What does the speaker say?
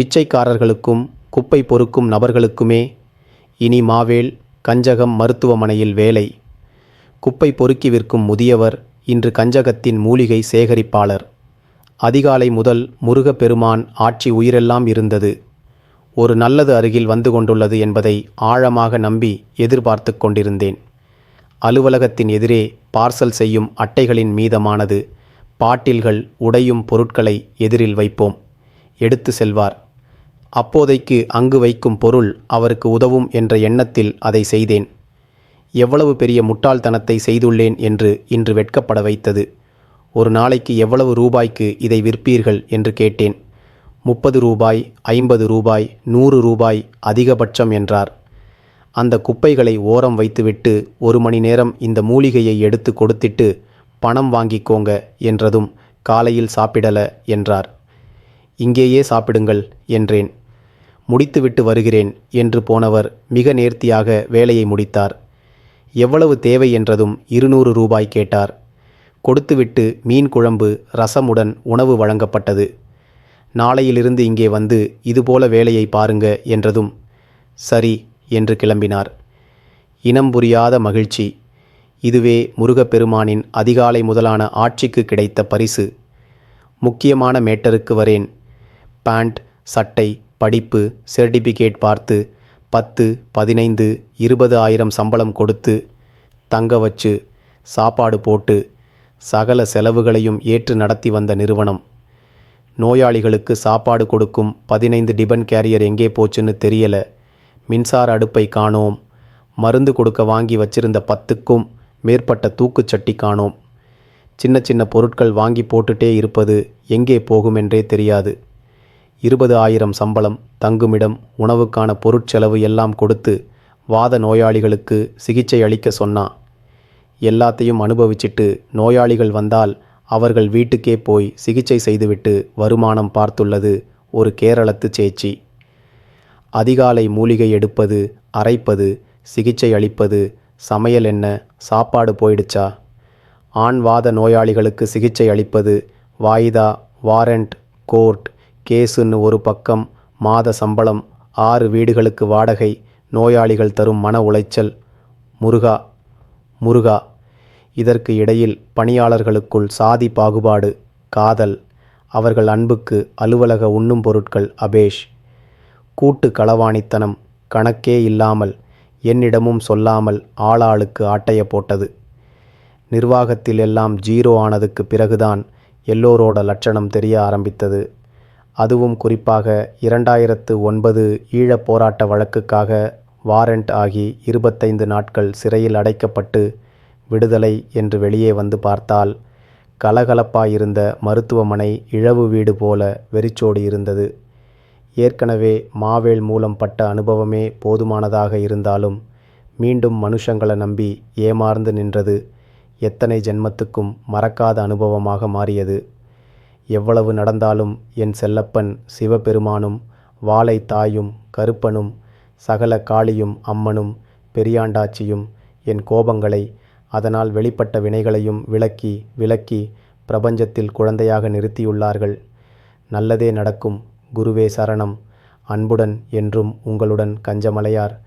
பிச்சைக்காரர்களுக்கும் குப்பை பொறுக்கும் நபர்களுக்குமே இனி மாவேல் கஞ்சகம் மருத்துவமனையில் வேலை. குப்பை பொறுக்கி விற்கும் முதியவர் இன்று கஞ்சகத்தின் மூலிகை சேகரிப்பாளர். அதிகாலை முதல் முருகப்பெருமான் ஆட்சி உயிரெல்லாம் இருந்தது. ஒரு நல்லது அருகில் வந்து கொண்டுள்ளது என்பதை ஆழமாக நம்பி எதிர்பார்த்து கொண்டிருந்தேன். அலுவலகத்தின் எதிரே பார்சல் செய்யும் அட்டைகளின் மீதமானது பாட்டில்கள் உடையும் பொருட்களை எதிரில் வைப்போம். எடுத்து செல்வார். அப்போதைக்கு அங்கு வைக்கும் பொருள் அவருக்கு உதவும் என்ற எண்ணத்தில் அதை செய்தேன். எவ்வளவு பெரிய முட்டாள்தனத்தை செய்துள்ளேன் என்று இன்று வெட்கப்பட வைத்தது. ஒரு நாளைக்கு எவ்வளவு ரூபாய்க்கு இதை விற்பீர்கள் என்று கேட்டேன். முப்பது ரூபாய் ஐம்பது ரூபாய் நூறு ரூபாய் அதிகபட்சம் என்றார். அந்த குப்பைகளை ஓரம் வைத்துவிட்டு ஒரு மணி நேரம் இந்த மூலிகையை எடுத்து கொடுத்திட்டு பணம் வாங்கிக்கோங்க என்றதும் காலையில் சாப்பிடல என்றார். இங்கேயே சாப்பிடுங்கள் என்றேன். முடித்துவிட்டு வருகிறேன் என்று போனவர் மிக நேர்த்தியாக வேலையை முடித்தார். எவ்வளவு தேவை என்றதும் இருநூறு ரூபாய் கேட்டார். கொடுத்துவிட்டு மீன் குழம்பு ரசமுடன் உணவு வழங்கப்பட்டது. நாளையிலிருந்து இங்கே வந்து இதுபோல வேலையை பாருங்க என்றதும் சரி என்று கிளம்பினார். இனம் புரியாத மகிழ்ச்சி. இதுவே முருகப்பெருமானின் அதிகாலை முதலான ஆட்சிக்கு கிடைத்த பரிசு. முக்கியமான மேட்டருக்கு வரேன். பேண்ட் சட்டை படிப்பு சர்டிபிகேட் பார்த்து பத்து பதினைந்து இருபது ஆயிரம் சம்பளம் கொடுத்து தங்க வச்சு சாப்பாடு போட்டு சகல செலவுகளையும் ஏற்று நடத்தி வந்த நிறுவனம். நோயாளிகளுக்கு சாப்பாடு கொடுக்கும் பதினைந்து டிபன் கேரியர் எங்கே போச்சுன்னு தெரியல. மின்சார அடுப்பை காணோம். மருந்து கொடுக்க வாங்கி வச்சிருந்த பத்துக்கும் மேற்பட்ட தூக்குச்சட்டி காணோம். சின்ன சின்ன பொருட்கள் வாங்கி போட்டுட்டே இருப்பது எங்கே போகுமென்றே தெரியாது. இருபது ஆயிரம் சம்பளம் தங்குமிடம் உணவுக்கான பொருட்செலவு எல்லாம் கொடுத்து வாத நோயாளிகளுக்கு சிகிச்சை அளிக்க சொன்னான் எல்லாத்தையும் அனுபவிச்சிட்டு நோயாளிகள் வந்தால் அவர்கள் வீட்டுக்கே போய் சிகிச்சை செய்துவிட்டு வருமானம் பார்த்துள்ளது ஒரு கேரளத்து சேச்சி. அதிகாலை மூலிகை எடுப்பது அரைப்பது சிகிச்சை அளிப்பது சமையல் என்ன சாப்பாடு போயிடுச்சா? ஆண்வாத நோயாளிகளுக்கு சிகிச்சை அளிப்பது வாய்தா வாரண்ட் கோர்ட் கேஸுன்னு ஒரு பக்கம் மாத சம்பளம் ஆறு வீடுகளுக்கு வாடகை நோயாளிகள் தரும் மன உளைச்சல். முருகா முருகா. இதற்கு இடையில் பணியாளர்களுக்குள் சாதி பாகுபாடு காதல். அவர்கள் அன்புக்கு அலுவலக உண்ணும் பொருட்கள் அபேஷ். கூட்டு களவாணித்தனம் கணக்கே இல்லாமல் என்னிடமும் சொல்லாமல் ஆளாளுக்கு ஆட்டைய போட்டது. நிர்வாகத்தில் எல்லாம் ஜீரோ ஆனதுக்கு பிறகுதான் எல்லோரோட லட்சணம் தெரிய ஆரம்பித்தது. அதுவும் குறிப்பாக இரண்டாயிரத்து ஒன்பது ஈழப் போராட்ட வழக்குக்காக வாரண்ட் ஆகி இருபத்தைந்து நாட்கள் சிறையில் அடைக்கப்பட்டு விடுதலை என்று வெளியே வந்து பார்த்தால் கலகலப்பாயிருந்த மருத்துவமனை இழவு வீடு போல வெறிச்சோடி இருந்தது. ஏற்கனவே மாவேல் மூலம் பட்ட அனுபவமே போதுமானதாக இருந்தாலும் மீண்டும் மனுஷங்களை நம்பி ஏமாந்து நின்றது எத்தனை ஜென்மத்துக்கும் மறக்காத அனுபவமாக மாறியது. எவ்வளவு நடந்தாலும் என் செல்லப்பன் சிவபெருமானும் வாளை தாயும் கருப்பனும் சகல காளியும் அம்மனும் பெரியாண்டாச்சியும் என் கோபங்களை அதனால் வெளிப்பட்ட வினைகளையும் விளக்கி விளக்கி பிரபஞ்சத்தில் குழந்தையாக நிறுத்தியுள்ளார்கள். நல்லதே நடக்கும். குருவே சரணம். அன்புடன் என்றும் உங்களுடன் கஞ்சமலையார்.